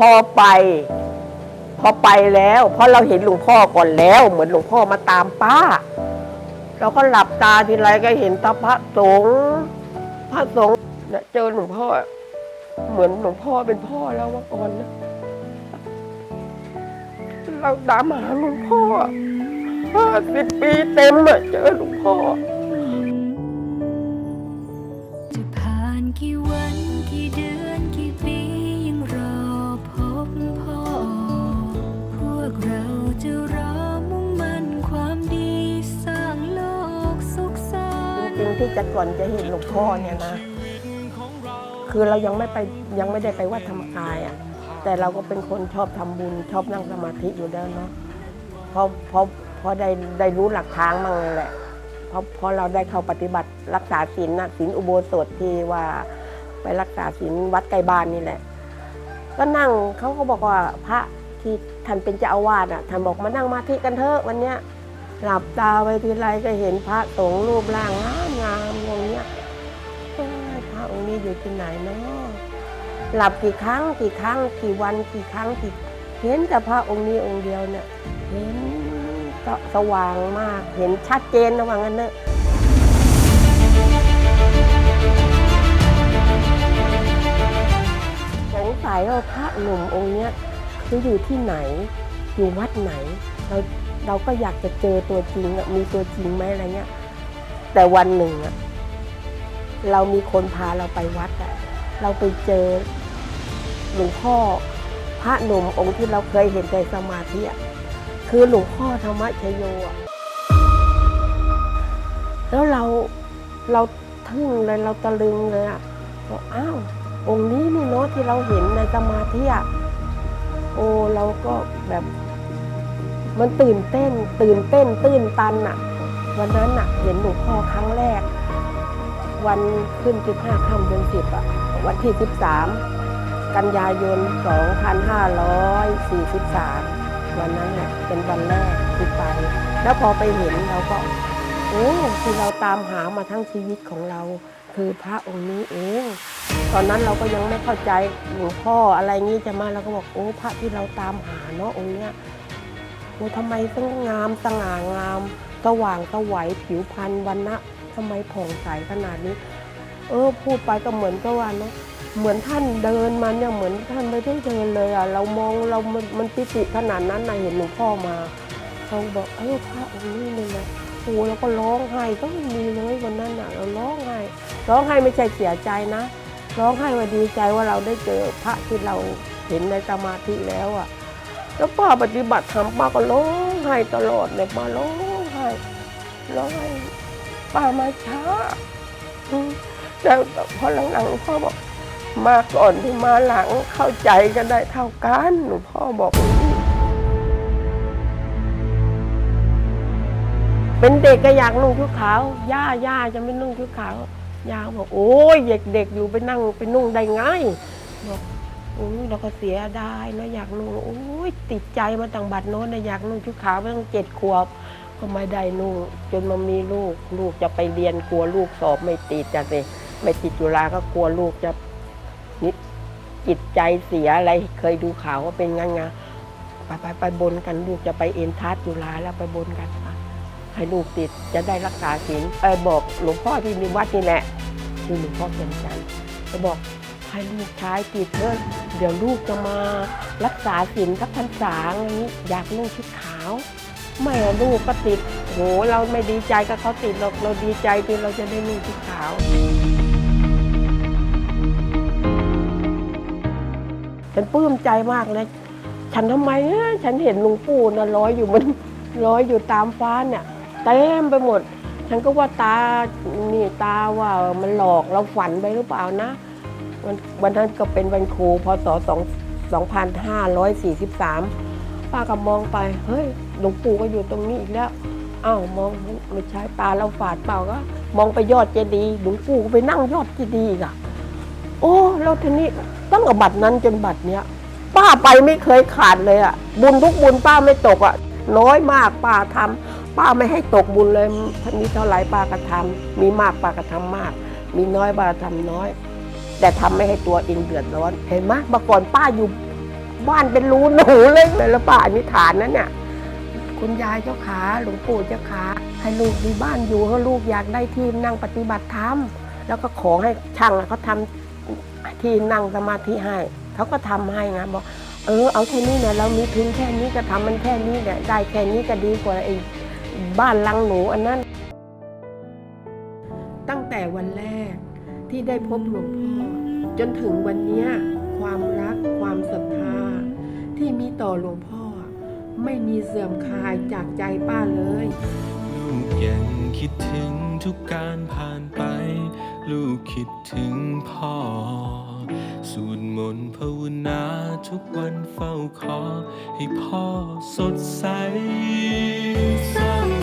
พอไป พอไปแล้วเพราะเราเห็นหลวงพ่อก่อนแล้ว เหมือนหลวงพ่อมาตามป้า เราก็หลับตาทีไรก็เห็นตาพระสงฆ์พระสงฆ์เนี่ยเจอหลวงพ่อ เหมือนหลวงพ่อเป็นพ่อแล้วมาก่อนนะเราตามหาหลวงพ่อห้าสิบปีเต็มอะเจอหลวงพ่อ ที่จะก่อนจะเห็นหลวงพ่อเนี่ยนะ คือเรายังไม่ไปยังไม่ได้ไปวัดธรรมกายอะ แต่เราก็เป็นคนชอบทำบุญชอบนั่งสมาธิอยู่แล้วเนาะพอพอพอได้ได้รู้หลักทางมั่งแหละพอพอเราได้เข้าปฏิบัติรักษาศีลนะศีลอุโบสถที่ว่าไปรักษาศีลวัดใกลบ้านนี่แหละ ก็นั่งเขาก็บอกว่าพระที่ท่านเป็นเจ้าอาวาสอะท่านบอกมานั่งมาธิกันเถอะวันเนี้ยหลับตาไปทีไรก็เห็นพระสงฆ์รูปร่างงาม นี้อยู่ที่ไหนเนาะหลับกี่ครั้งกี่ครั้งกี่วันกี่ครั้งกี่เห็นแต่พระองค์นี้องค์เดียวเนี่ยเห็นก็สว่างมากเห็นชัดเจนนะว่างั้นเนอะสงสัยว่าพระหนุ่มองค์เนี้ยคืออยู่ที่ไหนอยู่วัดไหน เราเราก็อยากจะเจอตัวจริงมีตัวจริงไหมอะไรเงี้ยแต่วันหนึ่งอะ เรามีคนพาเราไปวัดอะเราไปเจอหลวงพ่อพระหนุ่มองค์ที่เราเคยเห็นในสมาธิอะคือหลวงพ่อธรรมชโยอะแล้วเราเราทึ่งเลยเราตะลึงเลยอะบอกอ้าวองค์นี้นี่เนาะที่เราเห็นในสมาธิอะโอ้เราก็แบบมันตื่นเต้น ตื่นเต้น ตื้นตันอะวันนั้นอะเห็นหลวงพ่อครั้งแรก วันขึ้นสิบห้าค่ำเดือนสิบอะวันที่สิบสามกันยายนสองพันห้าร้อยสี่สิบสามวันนั้นเนี่ยเป็นวันแรกที่ไป แล้วพอไปเห็นเราก็ โอ้ที่เราตามหามาทั้งชีวิตของเรา คือพระองค์นี้เองตอนนั้นเราก็ยังไม่เข้าใจหลวงพ่ออะไรงี้จะมาเราก็บอกโอ้พระที่เราตามหาเนาะองค์เนี้ยโอ้ทำไมต้องงามสง่างามสว่างสวัยผิวพรรณวันนะ ทำไมผ่องใสขนาดนี้ เออ พูดไปก็เหมือนกับว่าเนะเหมือนท่านเดินมาเนี่ยเหมือนท่านไม่ได้เดินเลยอะเรามองเรามันมันปิติขนาดนั้นนะเห็นหลวงพ่อมาเขาบอกเออพระองค์นี้เลยนะโอ้แล้วก็ร้องไห้ก็ไม่มีเลยวันนั้นอะ เราร้องไห้ร้องไห้ไม่ใช่เสียใจนะร้องไห้ว่าดีใจว่าเราได้เจอพระที่เราเห็นในสมาธิแล้วอะ แล้วป้าปฏิบัติธรรมป้าก็ร้องไห้ตลอดเลยป้าร้องไห้ร้องไห้ ป้ามาช้าอืมแต่พอหลังๆพ่อบอกมาก่อนที่มาหลังเข้าใจกันได้เท่ากันหลวงพ่อบอกนี้เป็นเด็กก็อยากนุ่งชุดขาว ย่าย่าจะไม่นุ่งชุดขาว ย่าบอกโอ้ยเด็กๆอยู่ไปนั่งไปนุ่งได้ไงบอกโอ้ยเราก็เสียดายนะอยากนุ่งโอ้ยติดใจมาตั้งบัดโน้นนะอยากนุ่งชุดขาวมาตั้งเจ็ดขวบ ก็ไม่ได้นุ่จนมามีลูก ลูกจะไปเรียนกลัวลูกสอบไม่ติดจะสิไม่ติดจุฬาก็กลัวลูกจะนิดจิตใจเสียอะไรเคยดูข่าวว่าเป็นงั้นไงไปไปไปบนกันลูกจะไปเอ็นทัสจุฬาแล้วไปบนกันให้ลูกติดจะได้รักษาศีลไปบอกหลวงพ่อที่มีวัดนี่แหละคือหลวงพ่อเป็นจันทร์ไปบอกให้ลูกชายติดเถอะเดี๋ยวลูกจะมารักษาศีลทักพรรษาอย่างนี้อยากนุ่งชุดขาว ไม่ลูกก็ติดโหเราไม่ดีใจกับเขาติดหรอกเราดีใจที่เราจะได้นุ่งชุดขาว ฉันปลื้มใจมากเลย ฉันทำไมฉันเห็นลุงปู่นะร้อยอยู่บนร้อยอยู่ตามฟ้าเนี่ยเต็มไปหมด ฉันก็ว่าตานี่ตาว่ามันหลอกเราฝันไปหรือเปล่านะวันวันนั้นก็เป็นวันครูพศ 2543 ป้าก็มองไป เฮ้ย หลวงปู่ก็อยู่ตรงนี้อีกแล้วอ้าวมองไม่ใช่ตาเราฝาดเปล่าก็ มองไปยอดเจดีย์หลวงปู่ก็ไปนั่งยอดเจดีย์อีกอะโอ้แล้วทีนี้ตั้งแต่บัตรนั้นจนบัตรเนี้ยป้าไปไม่เคยขาดเลยอะบุญทุกบุญป้าไม่ตกอะน้อยมากป้าทำป้าไม่ให้ตกบุญเลยถ้ามีเท่าไหร่ป้าก็ทำมีมากป้าก็ทำมาก มีน้อยป้าก็ทำน้อย แต่ทำไม่ให้ตัวเองเดือดร้อนเห็นไหมเมื่อก่อนป้าอยู่บ้านเป็นรูหนูเลยแล้วป้าอธิษฐานนั้นเนี่ย คุณยายเจ้าขาหลวงปู่เจ้าขาให้ลูกมีบ้านอยู่เพราะลูกอยากได้ที่นั่งปฏิบัติธรรมแล้วก็ขอให้ช่างเขาทำที่นั่งสมาธิให้เขาก็ทำให้ไงบอกเออเอาแค่นี้เนี่ยเรามีทุนแค่นี้ก็ทำมันแค่นี้เนี่ยได้แค่นี้ก็ดีกว่าไอ้บ้านลังหนูอันนั้น ตั้งแต่วันแรกที่ได้พบหลวงพ่อจนถึงวันนี้ความรักความศรัทธาที่มีต่อหลวงพ่อ ไม่มีเสื่อมคลายจากใจป้าเลย ลูกยังคิดถึงทุกการผ่านไป ลูกคิดถึงพ่อ สวดมนต์ภาวนาทุกวันเฝ้าขอ ให้พ่อสดใสสร้าง